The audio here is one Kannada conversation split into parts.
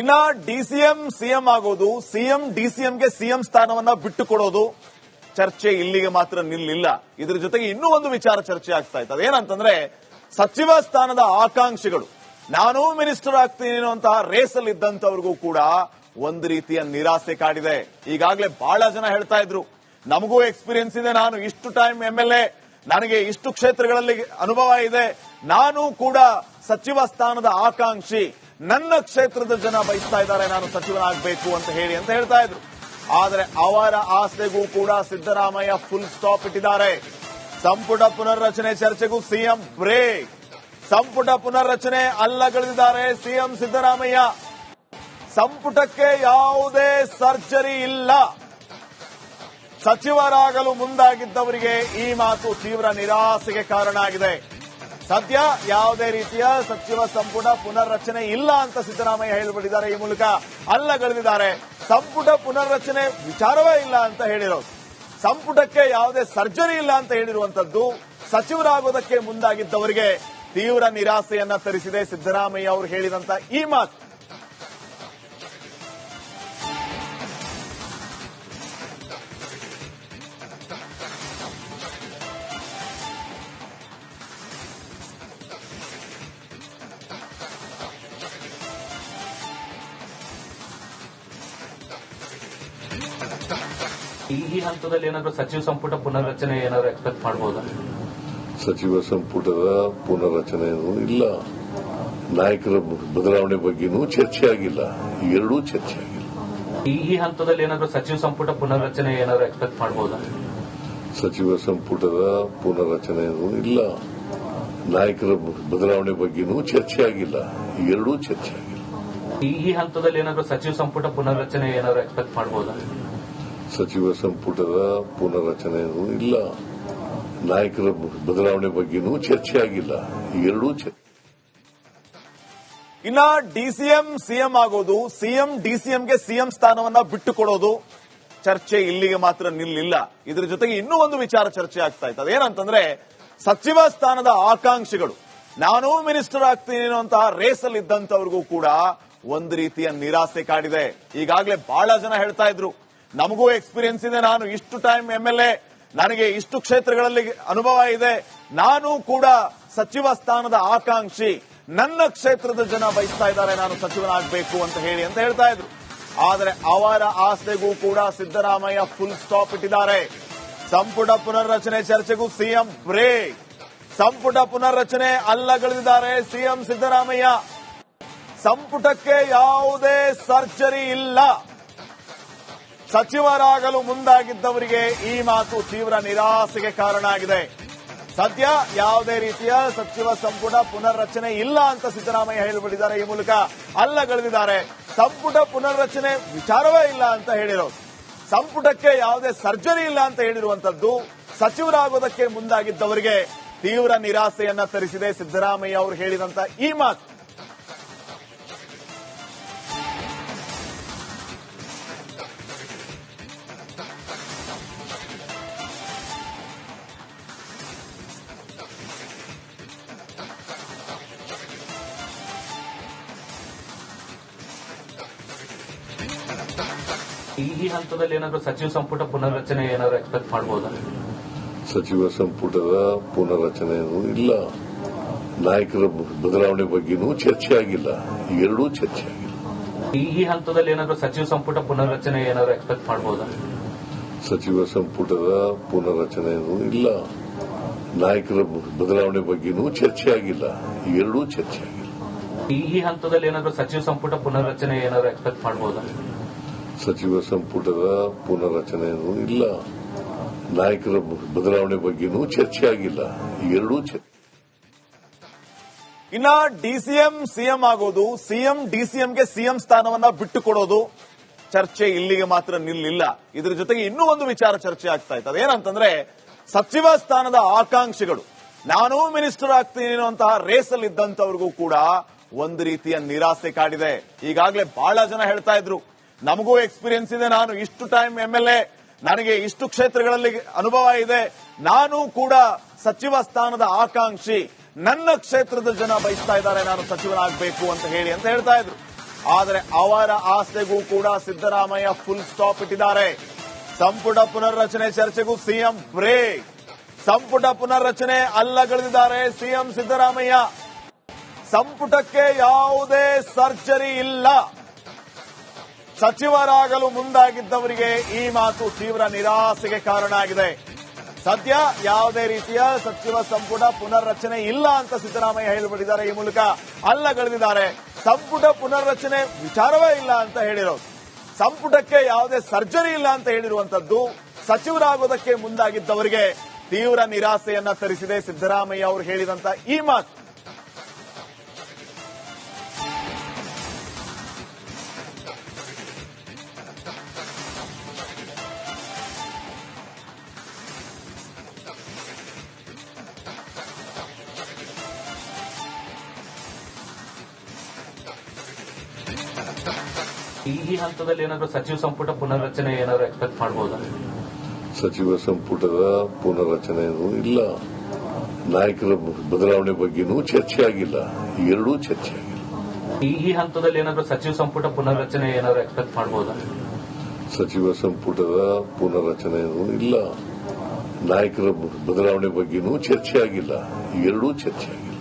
ಇನ್ನ ಡಿಸಿಎಂ ಸಿಎಂ ಆಗೋದು ಸಿಎಂ ಡಿಸಿಎಂಗೆ ಸಿಎಂ ಸ್ಥಾನವನ್ನ ಬಿಟ್ಟು ಕೊಡೋದು ಚರ್ಚೆ ಇಲ್ಲಿಗೆ ಮಾತ್ರ ನಿಲ್ಲಿಲ್ಲ. ಇದ್ರ ಜೊತೆಗೆ ಇನ್ನೂ ಒಂದು ವಿಚಾರ ಚರ್ಚೆ ಆಗ್ತಾ ಇತ್ತು. ಅದೇನಂತಂದ್ರೆ ಸಚಿವ ಸ್ಥಾನದ ಆಕಾಂಕ್ಷಿಗಳು, ನಾನು ಮಿನಿಸ್ಟರ್ ಆಗ್ತೀನಿ ಅನ್ನುವಂತಹ ರೇಸಲ್ಲಿ ಇದ್ದಂತವ್ರಿಗೂ ಕೂಡ ಒಂದು ರೀತಿಯ ನಿರಾಸೆ ಕಾಡಿದೆ. ಈಗಾಗಲೇ ಬಹಳ ಜನ ಹೇಳ್ತಾ ಇದ್ರು, ನಮಗೂ ಎಕ್ಸ್ಪೀರಿಯನ್ಸ್ ಇದೆ, ನಾನು ಇಷ್ಟು ಟೈಮ್ ಎಂ ಎಲ್ ಎ ನನಗೆ ಇಷ್ಟು ಕ್ಷೇತ್ರಗಳಲ್ಲಿ ಅನುಭವ ಇದೆ. ನಾನು ಕೂಡ ಸಚಿವ ಸ್ಥಾನದ ಆಕಾಂಕ್ಷಿ. ನನ್ನ ಕ್ಷೇತ್ರದ ಜನ ಬಯಸ್ತಾ ಇದ್ದಾರೆ, ನಾನು ಸಚಿವನಾಗಬೇಕು ಅಂತ ಹೇಳಿ ಅಂತ ಹೇಳ್ತಾ ಇದ್ರು. ಆದರೆ ಅವರ ಆಸೆಗೂ ಕೂಡ ಸಿದ್ದರಾಮಯ್ಯ ಫುಲ್ ಸ್ಟಾಪ್ ಇಟ್ಟಿದ್ದಾರೆ. ಸಂಪುಟ ಪುನರ್ರಚನೆ ಚರ್ಚೆಗೂ ಸಿಎಂ ಬ್ರೇಕ್ ಸಂಪುಟ ಪುನರ್ರಚನೆ ಅಲ್ಲಗಳಿದ್ದಾರೆ ಸಿಎಂ ಸಿದ್ದರಾಮಯ್ಯ. ಸಂಪುಟಕ್ಕೆ ಯಾವುದೇ ಸರ್ಜರಿ ಇಲ್ಲ. ಸಚಿವರಾಗಲು ಮುಂದಾಗಿದ್ದವರಿಗೆ ಈ ಮಾತು ತೀವ್ರ ನಿರಾಸೆಗೆ ಕಾರಣ ಆಗಿದೆ. ಸದ್ಯ ಯಾವುದೇ ರೀತಿಯ ಸಚಿವ ಸಂಪುಟ ಪುನರ್ರಚನೆ ಇಲ್ಲ ಅಂತ ಸಿದ್ದರಾಮಯ್ಯ ಹೇಳಿಬಿಟ್ಟಿದ್ದಾರೆ. ಈ ಮೂಲಕ ಅಲ್ಲಗಳೆದಿದ್ದಾರೆ ಸಂಪುಟ ಪುನರ್ರಚನೆ ವಿಚಾರವೇ ಇಲ್ಲ ಅಂತ ಹೇಳಿರೋದು. ಸಂಪುಟಕ್ಕೆ ಯಾವುದೇ ಸರ್ಜರಿ ಇಲ್ಲ ಅಂತ ಹೇಳಿರುವಂತದ್ದು ಸಚಿವರಾಗೋದಕ್ಕೆ ಮುಂದಾಗಿದ್ದವರಿಗೆ ತೀವ್ರ ನಿರಾಸೆಯನ್ನ ತರಿಸಿದೆ ಸಿದ್ದರಾಮಯ್ಯ ಅವರು ಹೇಳಿದಂತ ಈ ಮಾತು. ಈ ಹಂತದಲ್ಲಿ ಏನಾದ್ರು ಸಚಿವ ಸಂಪುಟ ಪುನರ್ರಚನೆ ಏನಾದ್ರು ಎಕ್ಸ್ಪೆಕ್ಟ್ ಮಾಡಬಹುದಾ ಸಚಿವ ಸಂಪುಟದ ಪುನರ್ರಚನೆ ಇಲ್ಲ. ನಾಯಕರ ಬದಲಾವಣೆ ಬಗ್ಗೆನೂ ಚರ್ಚೆ ಆಗಿಲ್ಲ. ಎರಡೂ ಚರ್ಚೆ ಆಗಿಲ್ಲ. ಈ ಹಂತದಲ್ಲಿ ಏನಾದ್ರು ಸಚಿವ ಸಂಪುಟ ಪುನರ್ರಚನೆ ಏನಾದ್ರು ಎಕ್ಸ್ಪೆಕ್ಟ್ ಮಾಡಬಹುದಾ ಸಚಿವ ಸಂಪುಟದ ಪುನರ್ರಚನೆ ಇಲ್ಲ. ನಾಯಕರ ಬದಲಾವಣೆ ಬಗ್ಗೆನೂ ಚರ್ಚೆ ಆಗಿಲ್ಲ. ಎರಡೂ ಚರ್ಚೆ ಆಗಿಲ್ಲ. ಈ ಈ ಹಂತದಲ್ಲಿ ಏನಾದ್ರು ಸಚಿವ ಸಂಪುಟ ಪುನರ್ರಚನೆ ಏನಾದ್ರು ಎಕ್ಸ್ಪೆಕ್ಟ್ ಮಾಡಬಹುದಾ ಸಚಿವ ಸಂಪುಟದ ಪುನರ್ರಚನೆ ಇಲ್ಲ. ನಾಯಕರ ಬದಲಾವಣೆ ಬಗ್ಗೆನೂ ಚರ್ಚೆ ಆಗಿಲ್ಲ ಎರಡೂ ಚರ್ಚೆ ಇನ್ನ ಡಿಸಿಎಂ ಸಿಎಂ ಆಗೋದು ಸಿಎಂ ಡಿಸಿಎಂಗೆ ಸಿಎಂ ಸ್ಥಾನವನ್ನ ಬಿಟ್ಟು ಕೊಡೋದು ಚರ್ಚೆ ಇಲ್ಲಿಗೆ ಮಾತ್ರ ನಿಲ್ಲಿಲ್ಲ. ಇದರ ಜೊತೆಗೆ ಇನ್ನೂ ಒಂದು ವಿಚಾರ ಚರ್ಚೆ ಆಗ್ತಾ ಇತ್ತು. ಅದೇನಂತಂದ್ರೆ, ಸಚಿವ ಸ್ಥಾನದ ಆಕಾಂಕ್ಷಿಗಳು, ನಾನು ಮಿನಿಸ್ಟರ್ ಆಗ್ತೀನಿ ಅನ್ನೋಂತಹ ರೇಸ್ ಅಲ್ಲಿ ಇದ್ದಂತವ್ರಿಗೂ ಕೂಡ ಒಂದು ರೀತಿಯ ನಿರಾಸೆ ಕಾಡಿದೆ. ಈಗಾಗಲೇ ಬಹಳ ಜನ ಹೇಳ್ತಾ ಇದ್ರು ನಮಗೂ ಎಕ್ಸ್ಪೀರಿಯನ್ಸ್ ಇದೆ. ನಾನು ಇಷ್ಟು ಟೈಮ್ ಎಂ ಎಲ್ ಎ ನನಗೆ ಇಷ್ಟು ಕ್ಷೇತ್ರಗಳಲ್ಲಿ ಅನುಭವ ಇದೆ. ನಾನು ಕೂಡ ಸಚಿವ ಸ್ಥಾನದ ಆಕಾಂಕ್ಷಿ. ನನ್ನ ಕ್ಷೇತ್ರದ ಜನ ಬಯಸ್ತಾ ಇದ್ದಾರೆ, ನಾನು ಸಚಿವನಾಗಬೇಕು ಅಂತ ಹೇಳಿ ಅಂತ ಹೇಳ್ತಾ ಇದ್ರು. ಆದರೆ ಅವರ ಆಸೆಗೂ ಕೂಡ ಸಿದ್ದರಾಮಯ್ಯ ಫುಲ್ ಸ್ಟಾಪ್ ಇಟ್ಟಿದ್ದಾರೆ. ಸಂಪುಟ ಪುನರ್ರಚನೆ ಚರ್ಚೆಗೂ ಸಿಎಂ ಬ್ರೇಕ್ ಸಂಪುಟ ಪುನರ್ರಚನೆ ಅಲ್ಲಗಳಿದ್ದಾರೆ ಸಿಎಂ ಸಿದ್ದರಾಮಯ್ಯ. ಸಂಪುಟಕ್ಕೆ ಯಾವುದೇ ಸರ್ಜರಿ ಇಲ್ಲ. ಸಚಿವರಾಗಲು ಮುಂದಾಗಿದ್ದವರಿಗೆ ಈ ಮಾತು ತೀವ್ರ ನಿರಾಸೆಗೆ ಕಾರಣ ಆಗಿದೆ. ಸದ್ಯ ಯಾವುದೇ ರೀತಿಯ ಸಚಿವ ಸಂಪುಟ ಪುನರ್ರಚನೆ ಇಲ್ಲ ಅಂತ ಸಿದ್ದರಾಮಯ್ಯ ಹೇಳಿಬಿಟ್ಟಿದ್ದಾರೆ. ಈ ಮೂಲಕ ಅಲ್ಲಗಳೆದಿದ್ದಾರೆ ಸಂಪುಟ ಪುನರ್ರಚನೆ ವಿಚಾರವೇ ಇಲ್ಲ ಅಂತ ಹೇಳಿರೋದು ಸಂಪುಟಕ್ಕೆ ಯಾವುದೇ ಸರ್ಜರಿ ಇಲ್ಲ ಅಂತ ಹೇಳಿರುವಂತದ್ದು ಸಚಿವರಾಗೋದಕ್ಕೆ ಮುಂದಾಗಿದ್ದವರಿಗೆ ತೀವ್ರ ನಿರಾಸೆಯನ್ನ ತರಿಸಿದೆ ಸಿದ್ದರಾಮಯ್ಯ ಅವರು ಹೇಳಿದಂತ ಈ ಮಾತು. ಈ ಹಂತದಲ್ಲಿ ಏನಾದ್ರು ಸಚಿವ ಸಂಪುಟ ಪುನರ್ರಚನೆ ಏನಾದ್ರು ಎಕ್ಸ್ಪೆಕ್ಟ್ ಮಾಡಬಹುದಾ ಸಚಿವ ಸಂಪುಟದ ಪುನರ್ರಚನೆ ಇಲ್ಲ. ನಾಯಕರ ಬದಲಾವಣೆ ಬಗ್ಗೆನೂ ಚರ್ಚೆ ಆಗಿಲ್ಲ. ಎರಡೂ ಚರ್ಚೆ ಆಗಿಲ್ಲ. ಈ ಹಂತದಲ್ಲಿ ಏನಾದ್ರು ಸಚಿವ ಸಂಪುಟ ಪುನರ್ರಚನೆ ಏನಾದರೂ ಎಕ್ಸ್ಪೆಕ್ಟ್ ಮಾಡಬಹುದಾ ಸಚಿವ ಸಂಪುಟದ ಪುನರ್ರಚನೆ ಇಲ್ಲ. ನಾಯಕರ ಬದಲಾವಣೆ ಬಗ್ಗೆನೂ ಚರ್ಚೆ ಆಗಿಲ್ಲ. ಎರಡೂ ಚರ್ಚೆ ಆಗಿಲ್ಲ. ಈ ಈ ಹಂತದಲ್ಲಿ ಏನಾದ್ರು ಸಚಿವ ಸಂಪುಟ ಪುನರ್ರಚನೆ ಏನಾದರೂ ಎಕ್ಸ್ಪೆಕ್ಟ್ ಮಾಡಬಹುದಾ ಸಚಿವ ಸಂಪುಟದ ಪುನರ್ರಚನೆಯನ್ನು ಇಲ್ಲ. ನಾಯಕರ ಬದಲಾವಣೆ ಬಗ್ಗೆನೂ ಚರ್ಚೆ ಆಗಿಲ್ಲ. ಎರಡೂ ಚರ್ಚೆ. ಇನ್ನ ಡಿಸಿಎಂ ಸಿಎಂ ಆಗೋದು ಸಿಎಂ ಡಿಸಿಎಂಗೆ ಸಿಎಂ ಸ್ಥಾನವನ್ನ ಬಿಟ್ಟು ಕೊಡೋದು ಚರ್ಚೆ ಇಲ್ಲಿಗೆ ಮಾತ್ರ ನಿಲ್ಲಿಲ್ಲ. ಇದ್ರ ಜೊತೆಗೆ ಇನ್ನೂ ಒಂದು ವಿಚಾರ ಚರ್ಚೆ ಆಗ್ತಾ ಇತ್ತು. ಅದೇನಂತಂದ್ರೆ, ಸಚಿವ ಸ್ಥಾನದ ಆಕಾಂಕ್ಷಿಗಳು, ನಾನು ಮಿನಿಸ್ಟರ್ ಆಗ್ತೀನಿ ಅನ್ನುವಂತಹ ಅಲ್ಲಿ ಇದ್ದಂತವ್ರಿಗೂ ಕೂಡ ಒಂದು ರೀತಿಯ ನಿರಾಸೆ ಕಾಡಿದೆ. ಈಗಾಗಲೇ ಬಹಳ ಜನ ಹೇಳ್ತಾ ಇದ್ರು ನಮಗೂ ಎಕ್ಸ್ಪೀರಿಯನ್ಸ್ ಇದೆ, ನಾನು ಇಷ್ಟು ಟೈಮ್ ಎಂ ಎಲ್ ಎ ನನಗೆ ಇಷ್ಟು ಕ್ಷೇತ್ರಗಳಲ್ಲಿ ಅನುಭವ ಇದೆ. ನಾನು ಕೂಡ ಸಚಿವ ಸ್ಥಾನದ ಆಕಾಂಕ್ಷಿ. ನನ್ನ ಕ್ಷೇತ್ರದ ಜನ ಬಯಸ್ತಾ ಇದ್ದಾರೆ, ನಾನು ಸಚಿವನಾಗಬೇಕು ಅಂತ ಹೇಳಿ ಅಂತ ಹೇಳ್ತಾ ಇದ್ರು. ಆದರೆ ಅವರ ಆಸೆಗೂ ಕೂಡ ಸಿದ್ದರಾಮಯ್ಯ ಫುಲ್ ಸ್ಟಾಪ್ ಇಟ್ಟಿದ್ದಾರೆ. ಸಂಪುಟ ಪುನರ್ರಚನೆ ಚರ್ಚೆಗೂ ಸಿಎಂ ಬ್ರೇಕ್ ಸಂಪುಟ ಪುನರ್ರಚನೆ ಅಲ್ಲಗಳೆದಿದ್ದಾರೆ ಸಿಎಂ ಸಿದ್ದರಾಮಯ್ಯ. ಸಂಪುಟಕ್ಕೆ ಯಾವುದೇ ಸರ್ಜರಿ ಇಲ್ಲ. ಸಚಿವರಾಗಲು ಮುಂದಾಗಿದ್ದವರಿಗೆ ಈ ಮಾತು ತೀವ್ರ ನಿರಾಸೆಗೆ ಕಾರಣ ಆಗಿದೆ. ಸದ್ಯ ಯಾವುದೇ ರೀತಿಯ ಸಚಿವ ಸಂಪುಟ ಪುನರ್ರಚನೆ ಇಲ್ಲ ಅಂತ ಸಿದ್ದರಾಮಯ್ಯ ಹೇಳಿಬಿಟ್ಟಿದ್ದಾರೆ. ಈ ಮೂಲಕ ಅಲ್ಲಗಳೆದಿದ್ದಾರೆ ಸಂಪುಟ ಪುನರ್ರಚನೆ ವಿಚಾರವೇ ಇಲ್ಲ ಅಂತ ಹೇಳಿರೋದು. ಸಂಪುಟಕ್ಕೆ ಯಾವುದೇ ಸರ್ಜರಿ ಇಲ್ಲ ಅಂತ ಹೇಳಿರುವಂತದ್ದು ಸಚಿವರಾಗೋದಕ್ಕೆ ಮುಂದಾಗಿದ್ದವರಿಗೆ ತೀವ್ರ ನಿರಾಸೆಯನ್ನ ತರಿಸಿದೆ ಸಿದ್ದರಾಮಯ್ಯ ಅವರು ಹೇಳಿದಂತ ಈ ಮಾತು. ಈ ಹಂತದಲ್ಲಿ ಏನಾದ್ರು ಸಚಿವ ಸಂಪುಟ ಪುನರ್ರಚನೆ ಏನಾದರೂ ಎಕ್ಸ್ಪೆಕ್ಟ್ ಮಾಡಬಹುದಾ ಸಚಿವ ಸಂಪುಟದ ಪುನರ್ರಚನೆ ಇಲ್ಲ. ನಾಯಕರ ಬದಲಾವಣೆ ಬಗ್ಗೆನೂ ಚರ್ಚೆ ಆಗಿಲ್ಲ ಎರಡೂ ಚರ್ಚೆ ಆಗಿಲ್ಲ ಈ ಹಂತದಲ್ಲಿ ಏನಾದರೂ ಸಚಿವ ಸಂಪುಟ ಪುನರ್ರಚನೆ ಏನಾದರೂ ಎಕ್ಸ್ಪೆಕ್ಟ್ ಮಾಡಬಹುದಾ ಸಚಿವ ಸಂಪುಟದ ಪುನರ್ರಚನೆ ಇಲ್ಲ. ನಾಯಕರ ಬದಲಾವಣೆ ಬಗ್ಗೆನೂ ಚರ್ಚೆ ಆಗಿಲ್ಲ ಎರಡೂ ಚರ್ಚೆ ಆಗಿಲ್ಲ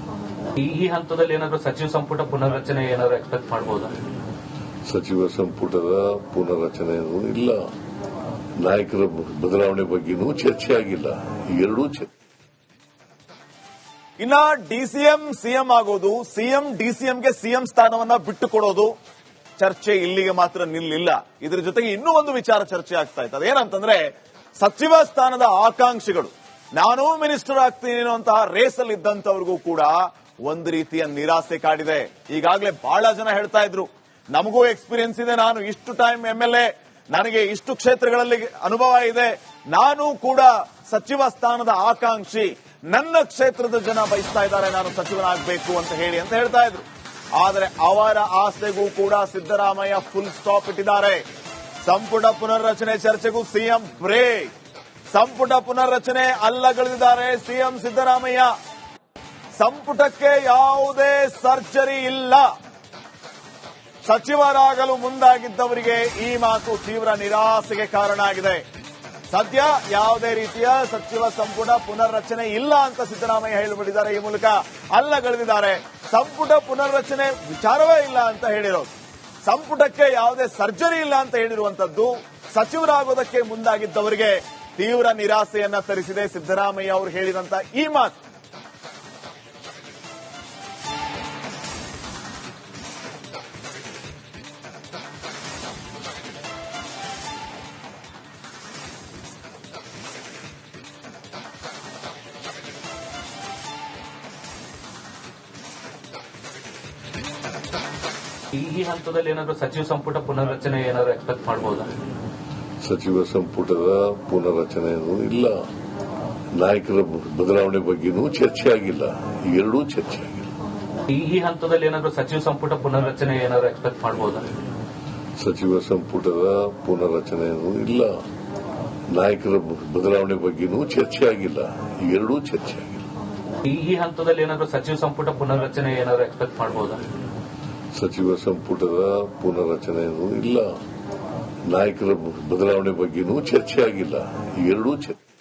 ಈ ಈ ಹಂತದಲ್ಲಿ ಏನಾದರೂ ಸಚಿವ ಸಂಪುಟ ಪುನರ್ರಚನೆ ಏನಾದರೂ ಎಕ್ಸ್ಪೆಕ್ಟ್ ಮಾಡಬಹುದಾ ಸಚಿವ ಸಂಪುಟದ ಪುನರಚನೆ ಇಲ್ಲ. ನಾಯಕರ ಬದಲಾವಣೆ ಬಗ್ಗೆನೂ ಚರ್ಚೆ ಆಗಿಲ್ಲ ಎರಡೂ ಚರ್ಚೆ. ಇನ್ನ ಡಿಸಿಎಂ, ಸಿಎಂ ಆಗೋದು, ಸಿಎಂ, ಡಿಸಿಎಂಗೆ ಸಿಎಂ ಸ್ಥಾನವನ್ನ ಬಿಟ್ಟು ಕೊಡೋದು ಚರ್ಚೆ ಇಲ್ಲಿಗೆ ಮಾತ್ರ ನಿಲ್ಲಿಲ್ಲ. ಇದರ ಜೊತೆಗೆ ಇನ್ನೂ ಒಂದು ವಿಚಾರ ಚರ್ಚೆ ಆಗ್ತಾ ಇತ್ತು ಅದೇನಂತಂದ್ರೆ ಸಚಿವ ಸ್ಥಾನದ ಆಕಾಂಕ್ಷಿಗಳು, ನಾನು ಮಿನಿಸ್ಟರ್ ಆಗ್ತೀನಿ ಅನ್ನುವಂತಹ ಅಲ್ಲಿ ಇದ್ದಂತವ್ರಿಗೂ ಕೂಡ ಒಂದು ರೀತಿಯ ನಿರಾಸೆ ಕಾಡಿದೆ. ಈಗಾಗಲೇ ಬಹಳ ಜನ ಹೇಳ್ತಾ ಇದ್ರು ನಮಗೂ ಎಕ್ಸ್ಪೀರಿಯನ್ಸ್ ಇದೆ. ನಾನು ಇಷ್ಟು ಟೈಮ್ ಎಂ ಎಲ್ ಎ ನನಗೆ ಇಷ್ಟು ಕ್ಷೇತ್ರಗಳಲ್ಲಿ ಅನುಭವ ಇದೆ. ನಾನು ಕೂಡ ಸಚಿವ ಸ್ಥಾನದ ಆಕಾಂಕ್ಷಿ. ನನ್ನ ಕ್ಷೇತ್ರದ ಜನ ಬಯಸ್ತಾ ಇದ್ದಾರೆ, ನಾನು ಸಚಿವನಾಗಬೇಕು ಅಂತ ಹೇಳಿ ಅಂತ ಹೇಳ್ತಾ ಇದ್ರು. ಆದರೆ ಅವರ ಆಸೆಗೂ ಕೂಡ ಸಿದ್ದರಾಮಯ್ಯ ಫುಲ್ ಸ್ಟಾಪ್ ಇಟ್ಟಿದ್ದಾರೆ. ಸಂಪುಟ ಪುನರ್ರಚನೆ ಚರ್ಚೆಗೂ ಸಿಎಂ ಬ್ರೇಕ್ ಸಂಪುಟ ಪುನರ್ರಚನೆ ಅಲ್ಲಗಳಿದ್ದಾರೆ ಸಿಎಂ ಸಿದ್ದರಾಮಯ್ಯ. ಸಂಪುಟಕ್ಕೆ ಯಾವುದೇ ಸರ್ಜರಿ ಇಲ್ಲ. ಸಚಿವರಾಗಲು ಮುಂದಾಗಿದ್ದವರಿಗೆ ಈ ಮಾತು ತೀವ್ರ ನಿರಾಸೆಗೆ ಕಾರಣ ಆಗಿದೆ. ಸದ್ಯ ಯಾವುದೇ ರೀತಿಯ ಸಚಿವ ಸಂಪುಟ ಪುನರ್ರಚನೆ ಇಲ್ಲ ಅಂತ ಸಿದ್ದರಾಮಯ್ಯ ಹೇಳಿಬಿಟ್ಟಿದ್ದಾರೆ. ಈ ಮೂಲಕ ಅಲ್ಲಗಳೆದಿದ್ದಾರೆ ಸಂಪುಟ ಪುನರ್ರಚನೆ ವಿಚಾರವೇ ಇಲ್ಲ ಅಂತ ಹೇಳಿರೋದು. ಸಂಪುಟಕ್ಕೆ ಯಾವುದೇ ಸರ್ಜರಿ ಇಲ್ಲ ಅಂತ ಹೇಳಿರುವಂತದ್ದು ಸಚಿವರಾಗೋದಕ್ಕೆ ಮುಂದಾಗಿದ್ದವರಿಗೆ ತೀವ್ರ ನಿರಾಸೆಯನ್ನ ತರಿಸಿದೆ ಸಿದ್ದರಾಮಯ್ಯ ಅವರು ಹೇಳಿದಂತ ಈ ಮಾತು. ಈ ಈ ಹಂತದಲ್ಲಿ ಏನಾದ್ರು ಸಚಿವ ಸಂಪುಟ ಪುನರ್ರಚನೆ ಏನಾದ್ರು ಎಕ್ಸ್ಪೆಕ್ಟ್ ಮಾಡಬಹುದಾ ಸಚಿವ ಸಂಪುಟದ ಪುನರ್ರಚನೆ ಇಲ್ಲ. ನಾಯಕರ ಬದಲಾವಣೆ ಬಗ್ಗೆನೂ ಚರ್ಚೆ ಆಗಿಲ್ಲ. ಎರಡೂ ಚರ್ಚೆ ಆಗಿಲ್ಲ. ಈ ಈ ಹಂತದಲ್ಲಿ ಏನಾದರೂ ಸಚಿವ ಸಂಪುಟ ಪುನರ್ರಚನೆ ಏನಾದರೂ ಎಕ್ಸ್ಪೆಕ್ಟ್ ಮಾಡಬಹುದಾ ಸಚಿವ ಸಂಪುಟದ ಪುನರ್ರಚನೆ ಇಲ್ಲ. ನಾಯಕರ ಬದಲಾವಣೆ ಬಗ್ಗೆನೂ ಚರ್ಚೆ ಆಗಿಲ್ಲ. ಎರಡೂ ಚರ್ಚೆ ಆಗಿಲ್ಲ. ಈ ಈ ಹಂತದಲ್ಲಿ ಏನಾದರೂ ಸಚಿವ ಸಂಪುಟ ಪುನರ್ರಚನೆ ಏನಾದರೂ ಎಕ್ಸ್ಪೆಕ್ಟ್ ಮಾಡಬಹುದಾ ಸಚಿವ ಸಂಪುಟದ ಪುನರಚನೆಯೂ ಇಲ್ಲ. ನಾಯಕರ ಬದಲಾವಣೆ ಬಗ್ಗೆನೂ ಚರ್ಚೆ ಆಗಿಲ್ಲ ಎರಡೂ ಚರ್ಚೆ